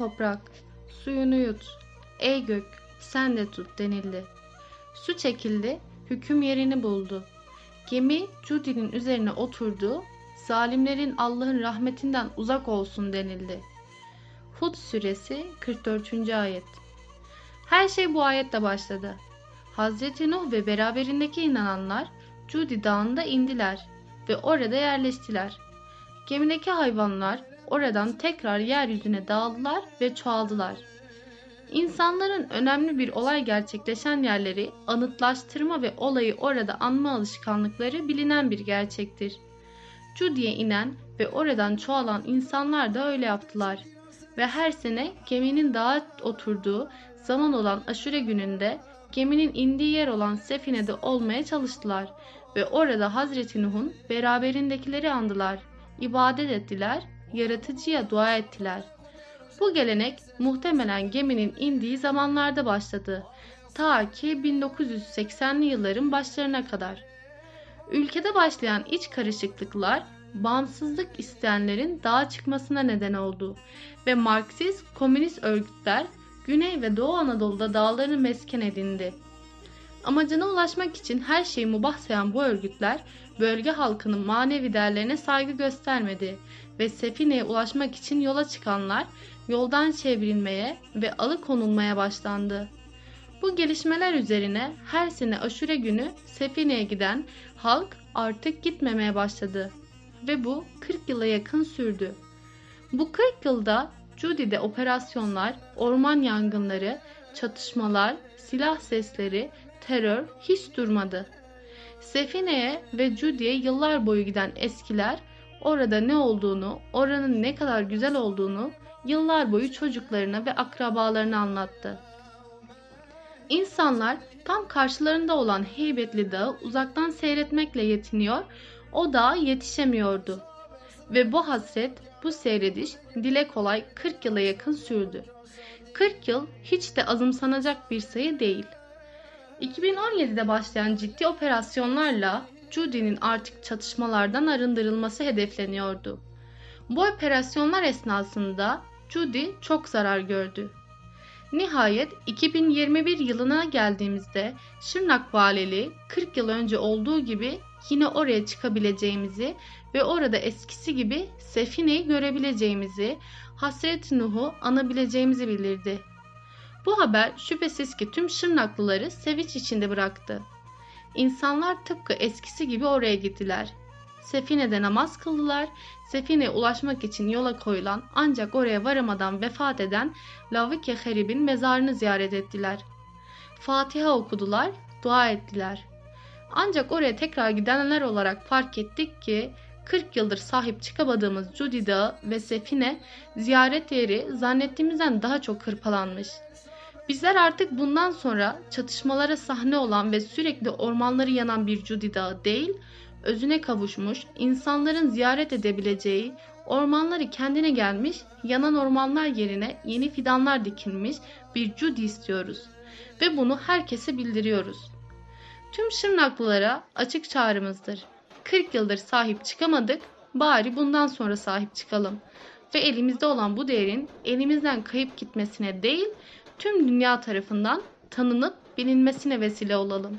toprak, suyunu yut. Ey gök, sen de tut denildi. Su çekildi, hüküm yerini buldu. Gemi Judy'nin üzerine oturdu, zalimlerin Allah'ın rahmetinden uzak olsun denildi. Hud suresi 44. ayet. Her şey bu ayetle başladı. Hazreti Nuh ve beraberindeki inananlar Cudi Dağı'nda indiler ve orada yerleştiler. Gemideki hayvanlar oradan tekrar yeryüzüne dağıldılar ve çoğaldılar. İnsanların önemli bir olay gerçekleşen yerleri anıtlaştırma ve olayı orada anma alışkanlıkları bilinen bir gerçektir. Cudi'ye inen ve oradan çoğalan insanlar da öyle yaptılar. Ve her sene geminin dağa oturduğu zaman olan aşure gününde geminin indiği yer olan Sefine'de olmaya çalıştılar ve orada Hazreti Nuh'un beraberindekileri andılar, ibadet ettiler, yaratıcıya dua ettiler. Bu gelenek muhtemelen geminin indiği zamanlarda başladı. Ta ki 1980'li yılların başlarına kadar. Ülkede başlayan iç karışıklıklar bağımsızlık isteyenlerin dağa çıkmasına neden oldu ve Marksist komünist örgütler Güney ve Doğu Anadolu'da dağları mesken edindi. Amacına ulaşmak için her şeyi mubah sayan bu örgütler bölge halkının manevi değerlerine saygı göstermedi ve Sefine'ye ulaşmak için yola çıkanlar yoldan çevrilmeye ve alıkonulmaya başlandı. Bu gelişmeler üzerine her sene aşure günü Sefine'ye giden halk artık gitmemeye başladı ve bu 40 yıla yakın sürdü. Bu 40 yılda Judy'de operasyonlar, orman yangınları, çatışmalar, silah sesleri, terör hiç durmadı. Sefine'ye ve Judy'ye yıllar boyu giden eskiler orada ne olduğunu, oranın ne kadar güzel olduğunu yıllar boyu çocuklarına ve akrabalarına anlattı. İnsanlar tam karşılarında olan heybetli dağı uzaktan seyretmekle yetiniyor, o dağa yetişemiyordu. Ve bu hasret, bu seyrediş dile kolay 40 yıla yakın sürdü. 40 yıl hiç de azımsanacak bir sayı değil. 2017'de başlayan ciddi operasyonlarla Judy'nin artık çatışmalardan arındırılması hedefleniyordu. Bu operasyonlar esnasında Judy çok zarar gördü. Nihayet 2021 yılına geldiğimizde Şırnak Valiliği 40 yıl önce olduğu gibi yine oraya çıkabileceğimizi ve orada eskisi gibi Sefine'yi görebileceğimizi, Hasret Nuh'u anabileceğimizi bildirdi. Bu haber şüphesiz ki tüm Şırnaklıları sevinç içinde bıraktı. İnsanlar tıpkı eskisi gibi oraya gittiler. Sefine'de namaz kıldılar. Sefine'ye ulaşmak için yola koyulan ancak oraya varamadan vefat eden Lavike Herib'in mezarını ziyaret ettiler. Fatiha okudular, dua ettiler. Ancak oraya tekrar gidenler olarak fark ettik ki 40 yıldır sahip çıkamadığımız Cudi Dağı ve Sefine ziyaret yeri zannettiğimizden daha çok hırpalanmış. Bizler artık bundan sonra çatışmalara sahne olan ve sürekli ormanları yanan bir Cudi Dağı değil, özüne kavuşmuş, insanların ziyaret edebileceği, ormanları kendine gelmiş, yanan ormanlar yerine yeni fidanlar dikilmiş bir Cudi istiyoruz. Ve bunu herkese bildiriyoruz. Tüm Şırnaklılara açık çağrımızdır. 40 yıldır sahip çıkamadık, bari bundan sonra sahip çıkalım. Ve elimizde olan bu değerin elimizden kayıp gitmesine değil, tüm dünya tarafından tanınıp bilinmesine vesile olalım.